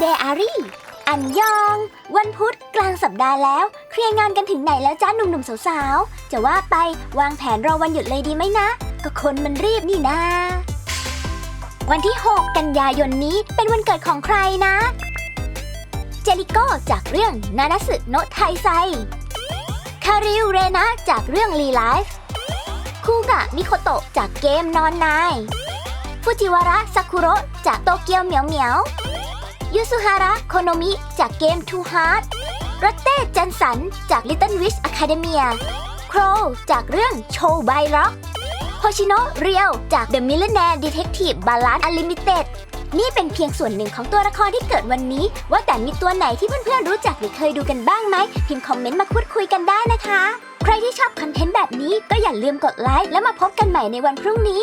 เดอารีอันยอง วันพุธกลางสัปดาห์แล้ว เคลียร์งานกันถึงไหนแล้วจ้าหนุ่มๆสาวๆ จะว่าไปวางแผนรอวันหยุดเลยดีไหมนะ ก็คนมันรีบนี่นาวันที่ 6 กันยายนนี้เป็นวันเกิดของใครนะ เจลิโก้จากเรื่องนานาสึโนะไทไซ คาริวเรนะจากเรื่องรีไลฟ์คูกะมิโคโตะจากเกมนอนนาย ฟูจิวาระซากุโระจากโตเกียวเหมียวเหมียว ยูสุฮาระโคโนมิจากเกม Too Hard รตเต้จันสันจาก Little Witch Academia โครจากเรื่องโชว์ไบร็อกโฮชิโนะเรียวจาก The Millionaire Detective Balance Unlimited นี่เป็นเพียงส่วนหนึ่งของตัวละครที่เกิดวันนี้ ว่าแต่มีตัวไหนที่เพื่อนๆรู้จักหรือเคยดูกันบ้างไหม พิมพ์คอมเมนต์มาพูดคุยกันได้นะคะ ใครที่ชอบคอนเทนต์แบบนี้ก็อย่าลืมกดไลค์แล้วมาพบกันใหม่ในวันพรุ่งนี้